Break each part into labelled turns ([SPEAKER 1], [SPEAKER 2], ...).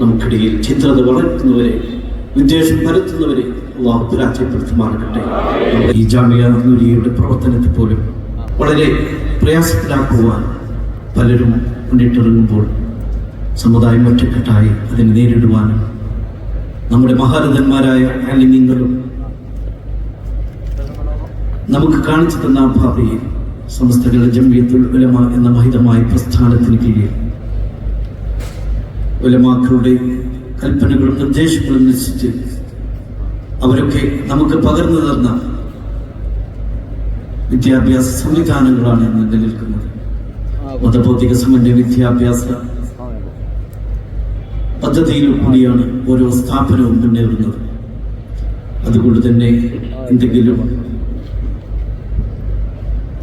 [SPEAKER 1] നമുക്കിടയിൽ ചിത്രത വളർത്തുന്നവരെ വിദ്വേഷം പരത്തുന്നവരെ അള്ളാഹു പരാജയപ്പെടുത്തുമാറാകട്ടെ. ഈ ജാമ്യ നൂരിയുടെ പ്രവർത്തനത്തെ പോലും വളരെ പ്രയാസത്തിലാക്കുവാൻ പലരും മുന്നിട്ടിറങ്ങുമ്പോൾ സമുദായം ഒറ്റക്കെട്ടായി അതിനെ നേരിടുവാനും നമ്മുടെ മഹാരഥന്മാരായ അലിമീങ്ങളും നമുക്ക് കാണിച്ചു തന്ന ഭാവിയിൽ സമസ്തകളുടെ ജമ്മിയത്തുൽ ഉലമ എന്ന മഹിതമായ പ്രസ്ഥാനത്തിന് കീഴിൽ ഉലമാക്കളുടെ കൽപ്പനകളും നിർദ്ദേശങ്ങളും നിശ്ചിച്ച് അവരൊക്കെ നമുക്ക് പകർന്നു തന്ന വിദ്യാഭ്യാസ സംവിധാനങ്ങളാണ് ഇന്ന് നിലനിൽക്കുന്നത് മതഭൗതിക സമന്വയ വിദ്യാഭ്യാസ പദ്ധതിയിൽ കൂടിയാണ് ഓരോ സ്ഥാപനവും മുന്നേറുന്നത്. അതുകൊണ്ട് തന്നെ എന്തെങ്കിലും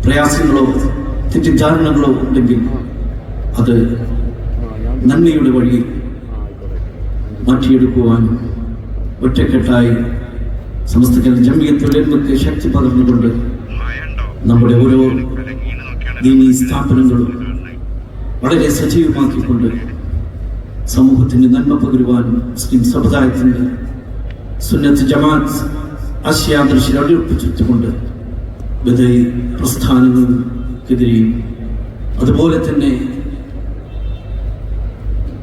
[SPEAKER 1] പ്രയാസങ്ങളോ തെറ്റിദ്ധാരണകളോ ഉണ്ടെങ്കിൽ അത് നന്മയുടെ വഴി മാറ്റിയെടുക്കുവാൻ ഒറ്റക്കെട്ടായി സമസ്ത ജമ്മിയത്തുലമക്ക് ശക്തി പകർന്നുകൊണ്ട് നമ്മുടെ ഓരോ ദീനീ സ്ഥാപനങ്ങളും വളരെ സജീവമാക്കിക്കൊണ്ട് സമൂഹത്തിന് നന്മ പകരുവാൻ മുസ്ലിം സമുദായത്തിന് സുന്നത്ത് ജമാഅത്ത് ആശയാദർശിൽ അടിയുറപ്പിച്ചുകൊണ്ട് ബദൈ പ്രസ്ഥാനങ്ങൾക്കെതിരെയും അതുപോലെ തന്നെ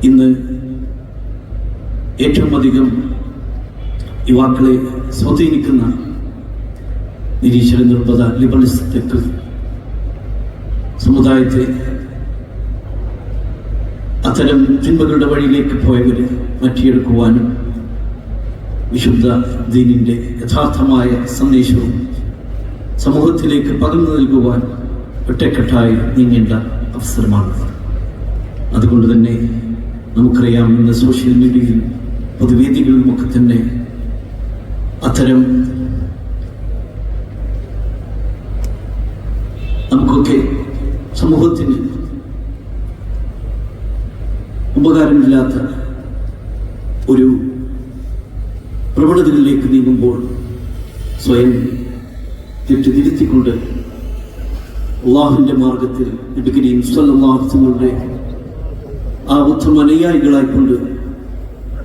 [SPEAKER 1] ഇന്ന് ഏറ്റവും അധികം യുവാക്കളെ സ്വാധീനിക്കുന്ന നിരീശ്വര നിർബന്ധ ലിബറലിസത്തേക്ക് സമുദായത്തെ അത്തരം തിന്മകളുടെ വഴിയിലേക്ക് പോയവരെ മാറ്റിയെടുക്കുവാനും വിശുദ്ധ ദീനിന്റെ യഥാർത്ഥമായ സന്ദേശവും സമൂഹത്തിലേക്ക് പകർന്നു നൽകുവാൻ ഒറ്റക്കെട്ടായി നീങ്ങേണ്ട അവസരമാണ്. അതുകൊണ്ട് തന്നെ നമുക്കറിയാം ഇന്ന് സോഷ്യൽ മീഡിയയിൽ പൊതുവേദികളിലുമൊക്കെ തന്നെ അത്തരം നമുക്കൊക്കെ സമൂഹത്തിന് ഉപകാരമില്ലാത്ത ഒരു പ്രവണതകളിലേക്ക് നീങ്ങുമ്പോൾ സ്വയം തെറ്റിതിരുത്തിക്കൊണ്ട് അള്ളാഹുവിന്റെ മാർഗത്തിൽ മാർഗത്തിൽ നബികരീം സ്വല്ലാർത്ഥങ്ങളുടെ ആ ഉത്തമ അനുയായികളായിക്കൊണ്ട്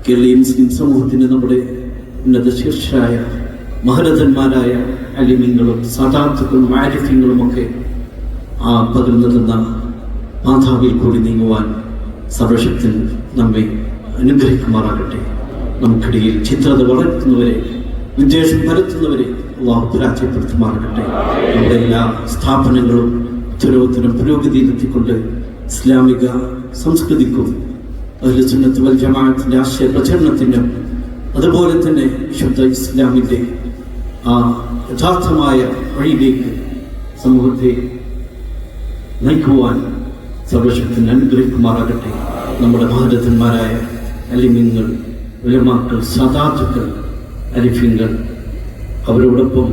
[SPEAKER 1] കേരളീയ മുസ്ലിം സമൂഹത്തിന് നമ്മുടെ ഉന്നത ശീർഷായ മഹരഥന്മാരായ അലിമിങ്ങളും സദാർത്ഥങ്ങളും ആരിഫ്യങ്ങളും ഒക്കെ ആ പകർന്നു തന്ന മാതാവിൽ കൂടി നീങ്ങുവാൻ സർവശക്തൻ നമ്മെ അനുഗ്രഹിക്കുമാറാകട്ടെ. നമുക്കിടയിൽ ചിത്രത വളർത്തുന്നവരെ വിദ്വേഷം പരത്തുന്നവരെ അള്ളാഹു പരാജയപ്പെടുത്തുമാറാകട്ടെ. നമ്മുടെ എല്ലാ സ്ഥാപനങ്ങളും ഉത്തരവത്തിനും പുരോഗതിയിലെത്തിക്കൊണ്ട് ഇസ്ലാമിക സംസ്കൃതിക്കും അതിൽ സുന്നത്ത് വൽ ജമാഅത്തിന്റെ ആശയ പ്രചരണത്തിനും അതുപോലെ തന്നെ ശുദ്ധ ഇസ്ലാമിന്റെ ആ യഥാർത്ഥമായ വഴിയിലേക്ക് സമൂഹത്തെ നയിക്കുവാൻ സർവശക്തൻ അനുഗ്രഹിക്കുമാറാകട്ടെ. നമ്മുടെ ഭാരതന്മാരായ അലിമിങ്ങൾ ഉലമാക്കൾ സദാത്തുക്കൾ അലിഫിങ്ങൾ അവരോടൊപ്പം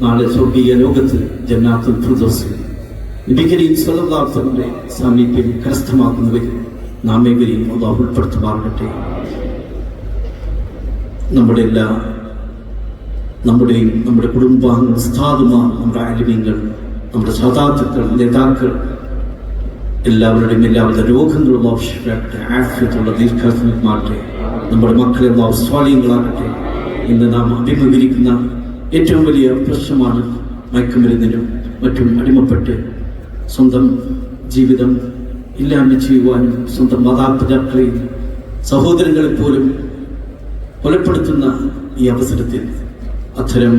[SPEAKER 1] നാളെ സ്വർഗീയ ലോകത്തിൽ ജന്നാത്തുൽ ഫുദോസിൽ നബികരീം സലഹുന്റെ സാമീപ്യം കരസ്ഥമാക്കുന്നവർ ഏവരെയും അള്ളാഹു ഉൾപ്പെടുത്തുമാറാകട്ടെ. നമ്മുടെ എല്ലാ നമ്മുടെയും നമ്മുടെ കുടുംബാംഗങ്ങൾ സ്ഥാതുമാർ നമ്മുടെ അലിമ്യങ്ങൾ നമ്മുടെ സദാത്തുക്കൾ നേതാക്കൾ എല്ലാവരുടെയും എല്ലാവരുടെ രോഗങ്ങളും ആവശ്യപ്പെട്ടെ ആഫ്യത്തുള്ള ദീർഘമാകട്ടെ നമ്മുടെ മക്കളെ സ്വാലീയങ്ങളാകട്ടെ ഇന്ന് നാം അഭിമുഖീകരിക്കുന്ന ഏറ്റവും വലിയ പ്രശ്നമാണ് മയക്കുമരുന്നിനും മറ്റും അടിമപ്പെട്ട് സ്വന്തം ജീവിതം ഇല്ലായ്മ ചെയ്യുവാനും സ്വന്തം മാതാപിതാക്കളെയും സഹോദരങ്ങളെ പോലും കൊലപ്പെടുത്തുന്ന ഈ അവസരത്തിൽ അത്തരം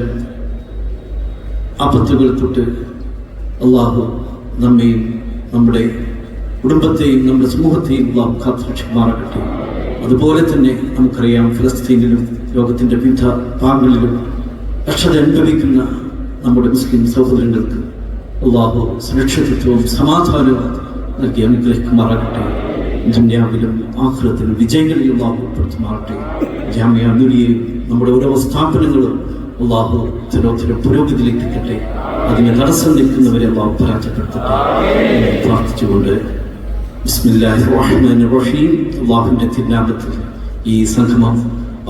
[SPEAKER 1] ആപത്തുകൾ തൊട്ട് അള്ളാഹു നമ്മെയും നമ്മുടെ കുടുംബത്തെയും നമ്മുടെ സമൂഹത്തെയും അള്ളാഹു കാത്തുരക്ഷിക്കുമാറാകട്ടെ. അതുപോലെ തന്നെ നമുക്കറിയാം ഫലസ്തീനിലും ലോകത്തിന്റെ വിവിധ ഭാഗങ്ങളിലും രക്ഷത അനുഭവിക്കുന്ന നമ്മുടെ മുസ്ലിം സഹോദരങ്ങൾക്ക് അള്ളാഹു സുരക്ഷിതത്വവും സമാധാനവും നൽകി അനുഗ്രഹിക്കുമാറാകട്ടെ ദുന്യാവിലും ആഹ്ലത്തിലും വിജയങ്ങളിലും അള്ളാഹു ഉൾപ്പെടുത്തുമാറട്ടെ ജാമ്യ അനുരിയെയും നമ്മുടെ ഓരോ സ്ഥാപനങ്ങളും അള്ളാഹു ചിലോത്തിലും പുരോഗതിയിലേക്ക് എത്തിക്കട്ടെ. അതിന് തടസ്സം നിൽക്കുന്നവരെ അള്ളാഹു പരാജയപ്പെടുത്തട്ടെ. പ്രാർത്ഥിച്ചുകൊണ്ട് ബിസ്മില്ലാഹി റഹീം തിരുനാമത്തിൽ ഈ സംഗമം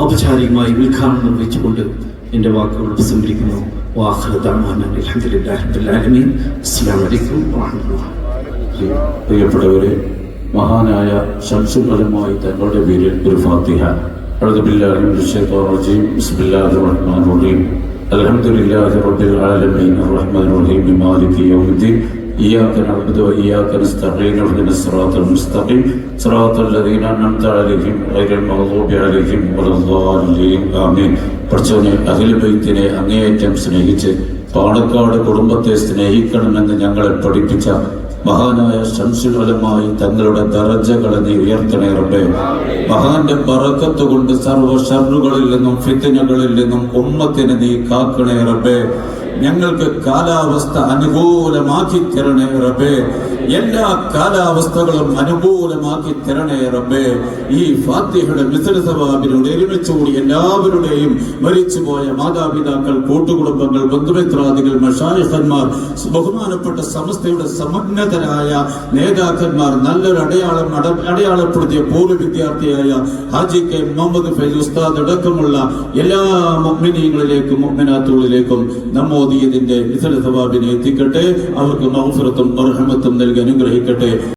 [SPEAKER 1] ഔപചാരികമായി ഉദ്ഘാടനം നിർവഹിച്ചുകൊണ്ട് എന്റെ വാക്കുകൾ ഉപസംഹരിക്കുന്നു വാഹൃദാമീൻ അസ്സാം വലൈക്കും
[SPEAKER 2] പ്രിയപ്പെട്ടവരെ മഹാനായ ശംസുബലമായി തങ്ങളുടെ പേരിൽ ഒരു ഫാത്തിഹ. അലഹമുല്ലാ റബ്ബിൽ ആലമീൻ. റഹ്മാൻ റഹീം. മാലിക് യൗമുദ്ദീൻ. الرحمن الرحيم الحمد لله رب العالمين الرحمن الرحيم مالك يوم الدين إياك نعبد وإياك نستعين اهدنا الصراط المستقيم صراط الذين أنعمت عليهم غير المغضوب عليهم ولا الضالين آمين പഠിച്ചവനെ അഖിലബൈത്തിനെ അങ്ങേയറ്റം സ്നേഹിച്ച് പാണക്കാട് കുടുംബത്തെ സ്നേഹിക്കണമെന്ന് ഞങ്ങളെ പഠിപ്പിച്ച മഹാനായ ശംസുലമായി തങ്ങളുടെ ദറജകളെ നീ ഉയർത്തണേ റബ്ബേ മഹാന്റെ പറക്കത്ത് കൊണ്ട് സർവ്വ ഷർറുകളിൽ നിന്നും ഫിത്തിനകളിൽ നിന്നും ഉമ്മത്തിനെ നീ കാക്കണേ റബ്ബേ ഞങ്ങൾക്ക് കാലാവസ്ഥ അനുകൂലമാക്കി തരണേ റബ്ബേ. എല്ലാ കാലാവസ്ഥകളും അനുകൂലമാക്കി തരണേ റബ്ബേ. ഈ ഫാത്തിഹയുടെ മിസല സവാബിനോട് ഒരുമിച്ചുകൂടി എല്ലാവരുടെയും മരിച്ചുപോയ മാതാപിതാക്കൾ കൂട്ടുകുടുംബങ്ങൾ ബന്ധുമിത്രാദികൾ മഷായിഖന്മാർ ബഹുമാനപ്പെട്ട സമസ്തയുടെ സമഗ്നതരായ നേതാക്കന്മാർ നല്ലൊരു അടയാളം അട- അടയാളപ്പെടുത്തിയ പൂർവ വിദ്യാർത്ഥിയായ ഹാജി കെ മുഹമ്മദ് ഫൈസ് ഉസ്താദ് അടക്കമുള്ള എല്ലാ മുഗ്മിനീങ്ങളിലേക്കും മുഗ്മിനാത്തുകളിലേക്കും നമ്മോദിയതിന്റെ മിസല സവാബിനെ എത്തിക്കട്ടെ. അവർക്ക് മൗഫിറത്തും അർഹമത്തും നൽകി അനുഗ്രഹിക്കട്ടെ.